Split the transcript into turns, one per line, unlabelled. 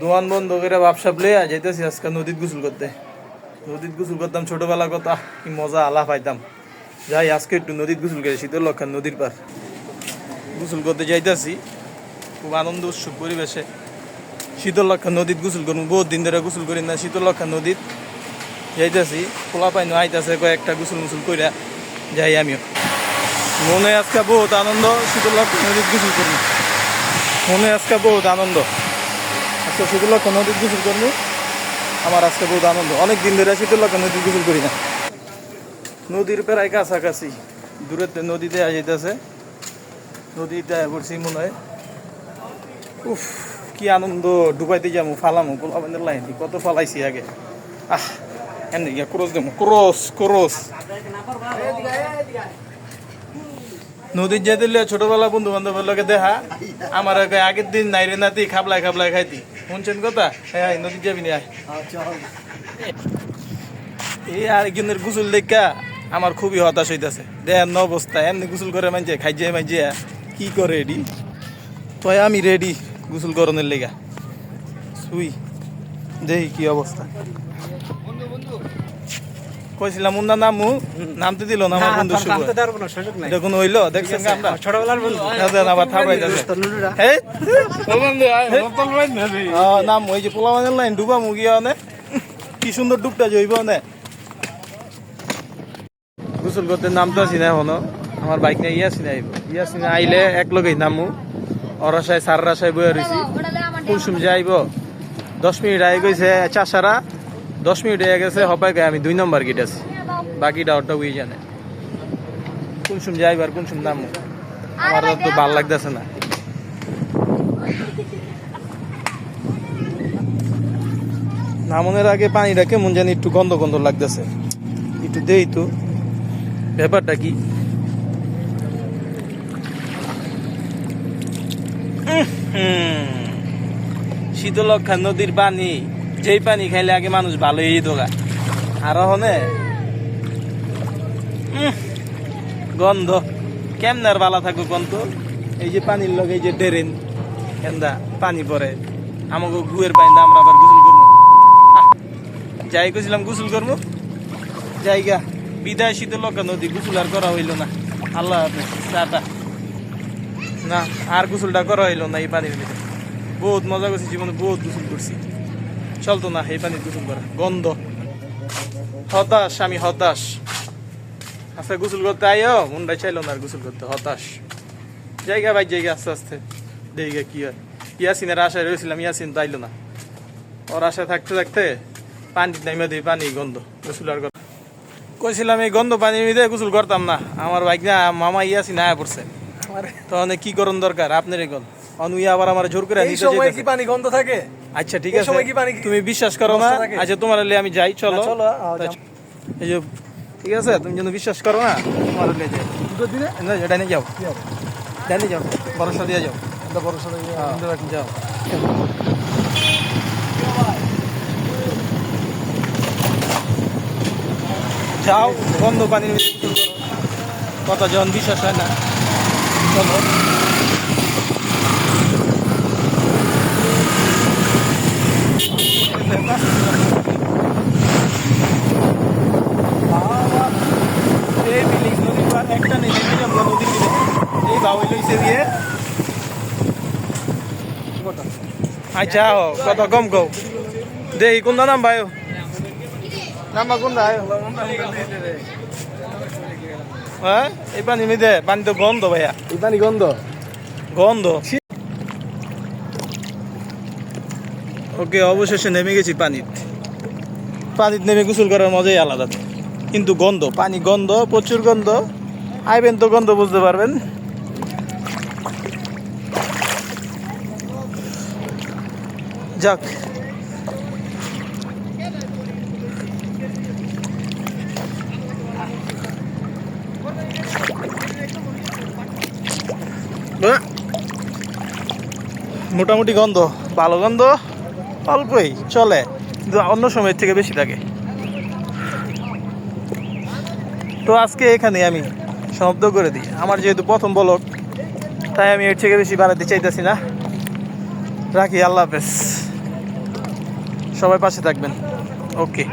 দোয়ান বন্ধ করে বাপসাপ লইয়া যাইতেছি আজকে নদীত গোসল করতে। নদীত গোসল করতাম ছোটবেলা কথা, কি মজা আলা পাইতাম যাই, আজকে একটু নদীত গোসল করে শীতল লক্ষণ নদীর পার। গোসল করতে যাইতাছি, খুব আনন্দ উৎসব পরিবেশে। শীতল লক্ষণ নদীত গোসল করুন বহুত দিন ধরে গোসল করি না শীতল লক্ষণ নদীত। যাইতাছি খোলা পাইনো আইতাছে কয়েকটা গোসল মুসুল কইরা, যাই আমিও। মনে আজকে বহুত আনন্দ শীতল লক্ষণ নদীত গোসল করব মনে আজকে বহুত আনন্দ। আজকে শীতল লক্ষণ নদীত গোসল করব আমার আজকে বহুত আনন্দ। অনেক দিন ধরে শীতল লক্ষণ নদীত গোসল করি না। নদীর প্রায় কাছাকাছি। দূরেতে নদীতে যাইতেছে। নদীতে পড়ছি মনে হয়। উফ, কি আনন্দ। ডুবাইতে যাব, ফালামো গোলাবান্ধের লাইন। কত ফালাইছি আগে। আহ, এনে ক্রস দেবো। Cross cross. নদীর যেতে লিয়া ছোটবেলা বন্ধু বান্ধবের লোকে দেখা আমার আগের দিন নাইরে নাতি, খাবলাই খাবলাই খাইতি। শুনছেন কথা? হ্যাঁ নদীর যাবি নি? এই আর একজনের গুসল দেখা আমার খুবই হতাশ হইতাছে। দেয়ার ন অবস্থা, এমনি গুসল করে মানছে খাইছে মানছে কি করে রেডি তো আমি রেডি গুসল করণের লেগা। শুই দেখি কি অবস্থা? কইছিলাম মুন্না নামু নামতে দিল না আমার বন্ধু শুভ এটা কোনো হইল দেখছেন আমরা।
ছোটবেলার বন্ধু।
আবার নাম ওই যে পোলাবানের লাইন ডুবা মুগিয়া অনে কি সুন্দর ডুবটা জইব অনে গোসল করতে নামতে আসি না এখনও। আমার বাইক নিয়ে ইয়াসি না আইব। ইয়াসি না আইলে এক লগেই নামু। অরাশায় সার রাশায় বয়ে কুলসুম যে আইব। দশ মিনিট আই গেছে চাষারা দশ মিনিট হয়ে গেছে হপাই গায়ে আমি দুই নম্বর গেট আছি। বাকিটা ওটা উই জানে। কুলসুম যে আইবার কুলসুম নামু আমার তো ভালো লাগতেছে না। নামনের আগে পানিটা কেমন জানি একটু গন্ধ গন্ধ লাগতেছে। একটু দেই তো। ব্যাপারটা কি? শীতলক্ষা নদীর পানি। যেই পানি খাইলে আগে মানুষ ভালো এই দোগা আর হনে গন্ধ। কেমনে আর ভালো থাকুক গন্ধ এই যে পানির লগে এই যে ড্রেন কেন্দা পানি পরে আমাকে গুয়ের পানি আমরা আবার গোসল করব। যাই কইছিলাম গোসল করব। জায়গা, বিদায় শীতলক্ষা নদী, গোসল আর করা হইল না। আল্লাহ হাফেজ, টাটা। না, আর গোসলটা করা হইল না এই পানির ভিতরে। বহুত মজা করছি, জীবনে বহুত গোসল করছি। চলতো না এই পানির গোসল করা। গন্ধ। হতাশ আমি হতাশ। আচ্ছা গোসল করতে আইও মনটা চাইলো না আর গোসল করতে হতাশ। জায়গা ভাই জায়গা আস্তে আস্তে। জায়গা কি হয়। ইয়াসিনের আশায় রয়েছিলাম ইয়াসিন তো আইলো না। ওর আশায় থাকতে থাকতে পানি নাইমে দিই পানি গন্ধ। গোসল আর কথা কইছিলাম এই গন্ধ পানি মিদে গোসল করতাম না। আমার বাইক না মামা ইয়াসিন আয়া পড়ছে। তখন কি করণ দরকার? আপনার এই গন্ধ অনুই আবার আমার জোর করে
এই সময় কি পানি গন্ধ থাকে?
আচ্ছা ঠিক আছে।
সময় কি পানি
তুমি বিশ্বাস করো না? আচ্ছা তোমার আমি যাই চলো।
চলো।
এই যে ঠিক আছে তুমি যেন বিশ্বাস করো না তোমার
দিনে?
না ডাইনে যাও। ডাইনে যাও ভরসা দিয়ে যাও।
ইয়ে।
হ্যাঁ, যাও। যাও। বন্ধ পানির। কথা যখন বিশ্বাস হয় না? চলো এই বিলিং নদীর পার একটা নেই নেমে যাব নদীর দিকে এই বাউই লইছে দিয়ে। আচ্ছা ও কত কম কও। দেই কোন নাম ভাই? নাম্বার কোন ভাই হ্যাঁ এই পানি মিদে পানি তো গন্ধ ভাইয়া।
এই পানি গন্ধ?
গন্ধ। ওকে অবশেষে নেমে গেছি পানিত। পানিত নেমে গোসল করার মজাই আলাদা। কিন্তু গন্ধ পানি গন্ধ প্রচুর গন্ধ। আইবেন তো গন্ধ বুঝতে পারবেন। যাক। মোটামুটি গন্ধ, ভালো গন্ধ, অল্পই, চলে। কিন্তু অন্য সময়ের থেকে বেশি থাকে। তো আজকে এখানে আমি সমাপ্ত করে দিই। আমার যেহেতু প্রথম বলক, তাই আমি এর থেকে বেশি বাড়াতে চাইতেছি না। রাখি, আল্লাহ হাফেজ। সবাই পাশে থাকবেন। ওকে।